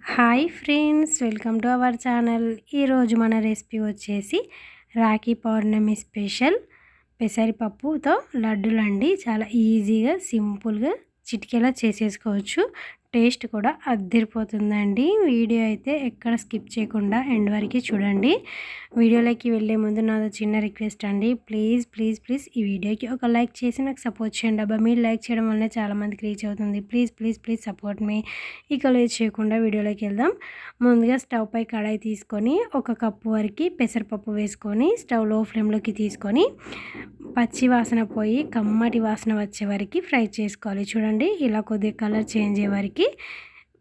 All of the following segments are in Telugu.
Hi friends welcome to our channel. ఈరోజు మన రెసిపీ వచ్చేసి రాఖీ పౌర్ణమి స్పెషల్ పెసరిపప్పుతో లడ్డులు అండి చాలా ఈజీగా సింపుల్గా చిటికెలా చేసేసుకోవచ్చు. టేస్ట్ కూడా అద్దరిపోతుందండి. వీడియో అయితే ఎక్కడ స్కిప్ చేయకుండా ఎండ్ వరకు చూడండి. వీడియోలోకి వెళ్ళే ముందు నాది చిన్న రిక్వెస్ట్ అండి. ప్లీజ్ ప్లీజ్ ప్లీజ్ ఈ వీడియోకి ఒక లైక్ చేసి నాకు సపోర్ట్ చేయండి. అబ్బా మీరు లైక్ చేయడం వల్ల చాలామందికి రీచ్ అవుతుంది. Please please please support me. ఇక లేట్ చేయకుండా వీడియోలోకి వెళ్దాం. ముందుగా స్టవ్ పై కడాయి తీసుకొని ఒక కప్పు వరకు పెసరపప్పు వేసుకొని స్టవ్లో ఫ్లేమ్లోకి తీసుకొని పచ్చి వాసన పోయి కమ్మటి వాసన వచ్చే వరకు ఫ్రై చేసుకోవాలి. చూడండి ఇలా కొద్దిగా కలర్ చేంజ్ అయ్యే వరకు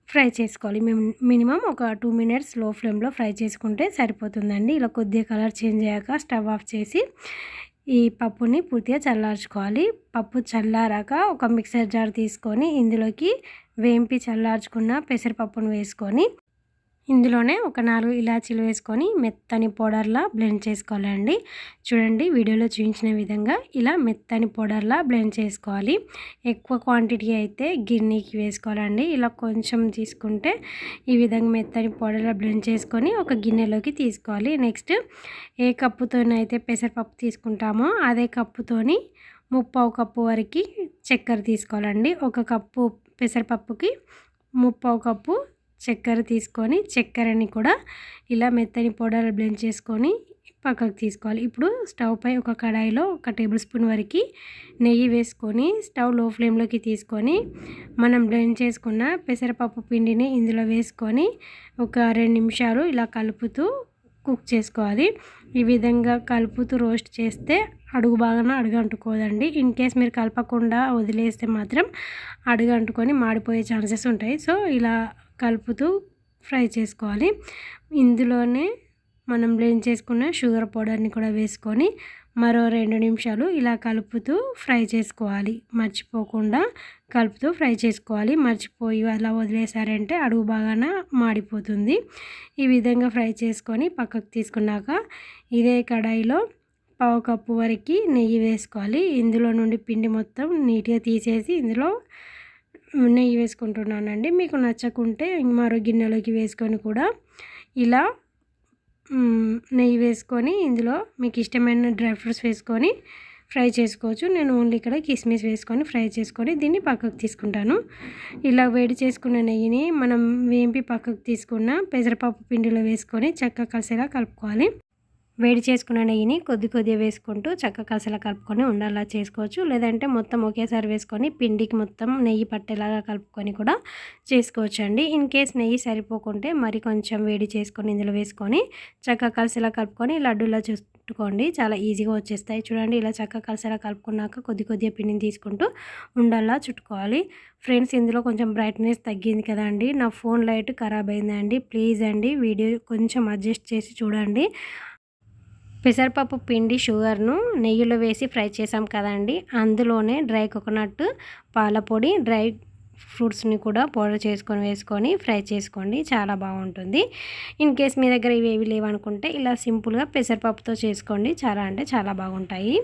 ఫ్రై చేసుకోవాలి. మేము మినిమం ఒక టూ మినిట్స్లో ఫ్లేమ్లో ఫ్రై చేసుకుంటే సరిపోతుందండి. ఇలా కొద్దిగా కలర్ చేంజ్ అయ్యాక స్టవ్ ఆఫ్ చేసి ఈ పప్పుని పూర్తిగా చల్లార్చుకోవాలి. పప్పు చల్లారాక ఒక మిక్సర్ జార్ తీసుకొని ఇందులోకి వేంపి చల్లార్చుకున్న పెసరపప్పును వేసుకొని ఇందులోనే ఒక నాలుగు ఇలాచీలు వేసుకొని మెత్తని పౌడర్లా బ్లెండ్ చేసుకోవాలండి. చూడండి వీడియోలో చూపించిన విధంగా ఇలా మెత్తని పౌడర్లా బ్లెండ్ చేసుకోవాలి. ఎక్కువ క్వాంటిటీ అయితే గిన్నెకి వేసుకోవాలండి. ఇలా కొంచెం తీసుకుంటే ఈ విధంగా మెత్తని పౌడర్లా బ్లెండ్ చేసుకొని ఒక గిన్నెలోకి తీసుకోవాలి. నెక్స్ట్ ఏ కప్పుతోనైతే పెసరపప్పు తీసుకుంటామో అదే కప్పుతోని ముప్పావు కప్పు వరకు చక్కెర తీసుకోవాలండి. ఒక కప్పు పెసరపప్పుకి ముప్పావు కప్పు చక్కెర తీసుకొని చక్కెరని కూడా ఇలా మెత్తని పౌడర్ బ్లెండ్ చేసుకొని పక్కకు తీసుకోవాలి. ఇప్పుడు స్టవ్ పై ఒక కడాయిలో ఒక టేబుల్ స్పూన్ వరకు నెయ్యి వేసుకొని స్టవ్లో ఫ్లేమ్లోకి తీసుకొని మనం బ్లెండ్ చేసుకున్న పెసరపప్పు పిండిని ఇందులో వేసుకొని ఒక రెండు నిమిషాలు ఇలా కలుపుతూ కుక్ చేసుకోవాలి. ఈ విధంగా కలుపుతూ రోస్ట్ చేస్తే అడుగు బాగా అడుగంటుకోదండి. ఇన్ కేస్ మీరు కలపకుండా వదిలేస్తే మాత్రం అడుగంటుకొని మాడిపోయే ఛాన్సెస్ ఉంటాయి. సో ఇలా కలుపుతూ ఫ్రై చేసుకోవాలి. ఇందులోనే మనం బ్లెండ్ చేసుకున్న షుగర్ పౌడర్ని కూడా వేసుకొని మరో రెండు నిమిషాలు ఇలా కలుపుతూ ఫ్రై చేసుకోవాలి. మర్చిపోకుండా కలుపుతూ ఫ్రై చేసుకోవాలి. మర్చిపోయి అలా వదిలేసారంటే అడుగు బాగాన మాడిపోతుంది. ఈ విధంగా ఫ్రై చేసుకొని పక్కకు తీసుకున్నాక ఇదే కడాయిలో పావు కప్పు వరకు నెయ్యి వేసుకోవాలి. ఇందులో నుండి పిండి మొత్తం నీట్గా తీసేసి ఇందులో నెయ్యి వేసుకుంటున్నానండి. మీకు నచ్చకుంటే మరో గిన్నెలోకి వేసుకొని కూడా ఇలా నెయ్యి వేసుకొని ఇందులో మీకు ఇష్టమైన డ్రై ఫ్రూట్స్ వేసుకొని ఫ్రై చేసుకోవచ్చు. నేను ఓన్లీ ఇక్కడ కిస్మిస్ వేసుకొని ఫ్రై చేసుకొని దీన్ని పక్కకు తీసుకుంటాను. ఇలా వేడి చేసుకున్న నెయ్యిని మనం వేంపి పక్కకు తీసుకున్న పెసరపప్పు పిండిలో వేసుకొని చక్కగా కలిసేలా కలుపుకోవాలి. వేడి చేసుకున్న నెయ్యిని కొద్ది కొద్దిగా వేసుకుంటూ చక్క కసలా కలుపుకొని ఉండేలా చేసుకోవచ్చు. లేదంటే మొత్తం ఒకేసారి వేసుకొని పిండికి మొత్తం నెయ్యి పట్టేలాగా కలుపుకొని కూడా చేసుకోవచ్చు అండి ఇన్ కేస్ నెయ్యి సరిపోకుంటే మరి కొంచెం వేడి చేసుకొని ఇందులో వేసుకొని చక్క కలిసిలా కలుపుకొని లడ్డూలా చుట్టుకోండి. చాలా ఈజీగా వచ్చేస్తాయి. చూడండి ఇలా చక్క కలిసిలా కలుపుకున్నాక కొద్ది కొద్దిగా పిండిని తీసుకుంటూ ఉండల్లా చుట్టుకోవాలి. ఫ్రెండ్స్ ఇందులో కొంచెం బ్రైట్నెస్ తగ్గింది కదండి. నా ఫోన్ లైట్ ఖరాబ్ అయిందండి. ప్లీజ్ అండి వీడియో కొంచెం అడ్జస్ట్ చేసి చూడండి. పెసరపప్పు పిండి షుగర్ను నెయ్యిలో వేసి ఫ్రై చేసాం కదండి. అందులోనే డ్రై కోకోనట్ పాలపొడి డ్రై ఫ్రూట్స్ని కూడా పౌడర్ చేసుకొని వేసుకొని ఫ్రై చేసుకోండి. చాలా బాగుంటుంది. ఇన్ కేస్ మీ దగ్గర ఇవేవి లేవనుకుంటే ఇలా సింపుల్గా పెసరపప్పుతో చేసుకోండి. చాలా అంటే చాలా బాగుంటాయి.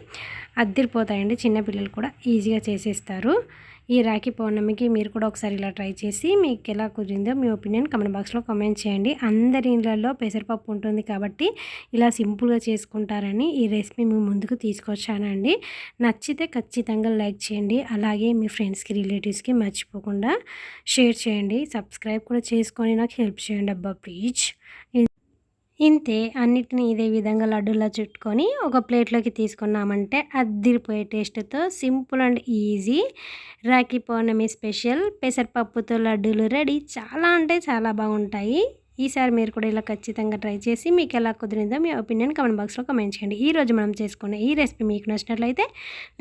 అద్దరిపోతాయండి. చిన్నపిల్లలు కూడా ఈజీగా చేసేస్తారు. ఈ రాఖీ పౌర్ణమికి మీరు కూడా ఒకసారి ఇలా ట్రై చేసి మీకు ఎలా కుదిరిందో మీ ఒపీనియన్ కమెంట్ బాక్స్లో కామెంట్ చేయండి. అందరి ఇళ్ళల్లో పెసరపప్పు ఉంటుంది కాబట్టి ఇలా సింపుల్గా చేసుకుంటారని ఈ రెసిపీ మీ ముందుకు తీసుకొచ్చానండి. నచ్చితే ఖచ్చితంగా లైక్ చేయండి. అలాగే మీ ఫ్రెండ్స్కి రిలేటివ్స్కి మర్చిపోకుండా షేర్ చేయండి. సబ్స్క్రైబ్ కూడా చేసుకొని నాకు హెల్ప్ చేయండి అబ్బా ప్లీజ్. ఇంతే అన్నిటిని ఇదే విధంగా లడ్డూలా చుట్టుకొని ఒక ప్లేట్లోకి తీసుకున్నామంటే అద్దిరిపోయే టేస్ట్తో simple and easy. Rakhi Pournami special పెసరపప్పుతో లడ్డూలు రెడీ. చాలా అంటే చాలా బాగుంటాయి. ఈసారి మీరు కూడా ఇలా ఖచ్చితంగా ట్రై చేసి మీకు ఎలా కుదిరిందో మీ ఒపీనియన్ కమెంట్ బాక్స్లో కమెంట్ చేయండి. ఈ రోజు మనం చేసుకున్న ఈ రెసిపీ మీకు నచ్చినట్లయితే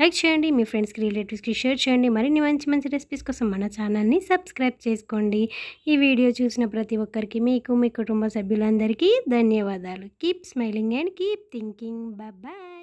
లైక్ చేయండి మీ ఫ్రెండ్స్కి రిలేటివ్స్కి షేర్ చేయండి. మరిన్ని మంచి మంచి రెసిపీస్ కోసం మన ఛానల్ని సబ్స్క్రైబ్ చేసుకోండి. ఈ వీడియో చూసిన ప్రతి ఒక్కరికి మీకు మీ కుటుంబ సభ్యులందరికీ ధన్యవాదాలు. Keep smiling and keep thinking bye